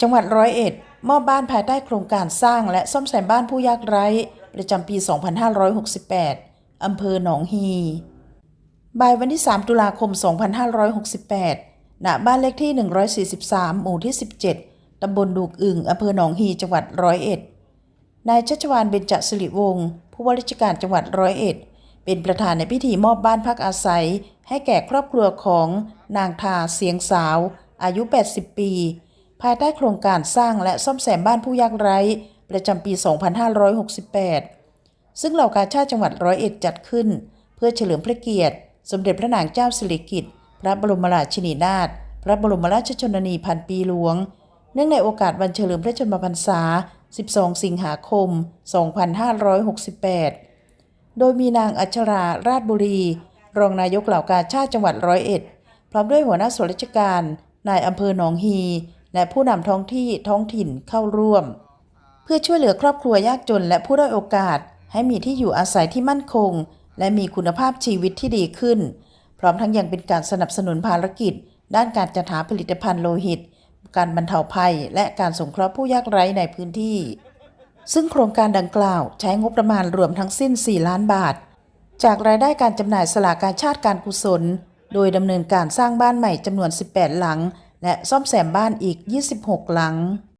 จังหวัดร้อยเอ็ดมอบบ้านภายใต้โครงการสร้างและซ่อมแซมบ้านผู้ยากไร้ ประจำปี 2568 อำเภอหนองฮี บ่ายวันที่ 3 ตุลาคม 2568 ณ บ้านเลขที่ 143 หมู่ที่ 17 ตำบลดูกอึ่งอำเภอหนองฮี จังหวัดร้อยเอ็ด นายชัชวานเบญจสิริวงศ์ ผู้ว่าราชการจังหวัดร้อยเอ็ด เป็นประธานในพิธีมอบบ้านพักอาศัย ให้แก่ครอบครัวของนางทาเสียงสาว อายุ 80 ปี ภายใต้โครงการสร้างและซ่อมแซมบ้านผู้ยากไร้ ประจำปี 2568 ซึ่งเหล่ากาชาติจังหวัดร้อยเอ็ดจัดขึ้น เพื่อเฉลิมพระเกียรติ สมเด็จพระนางเจ้าสิริกิติ์พระบรมราชินีนาถพระบรมราชชนนีพันปีหลวง เนื่องในโอกาสวันเฉลิมพระชนมพรรษา 12 สิงหาคม 2568 โดยมีนางอัชราราชบุรี รองนายกเหล่ากาชาติจังหวัดร้อยเอ็ด พร้อมด้วยหัวหน้าส่วนราชการนายอำเภอหนองฮี และผู้นำท้องที่ท้องถิ่นเข้าร่วม เพื่อช่วยเหลือครอบครัวยากจนและผู้ด้อยโอกาส ให้มีที่อยู่อาศัยที่มั่นคง และมีคุณภาพชีวิตที่ดีขึ้น พร้อมทั้งยังเป็นการสนับสนุนภารกิจ ด้านการจัดหาผลิตภัณฑ์โลหิต การบรรเทาภัย และการสงเคราะห์ผู้ยากไร้ในพื้นที่ ซึ่งโครงการดังกล่าวใช้งบประมาณรวมทั้งสิ้น 4 ล้านบาท จากรายได้การจำหน่ายสลากการชาติการกุศล โดยดำเนินการสร้างบ้านใหม่จำนวน 18 หลัง และซ่อมแซมบ้านอีก 26 หลัง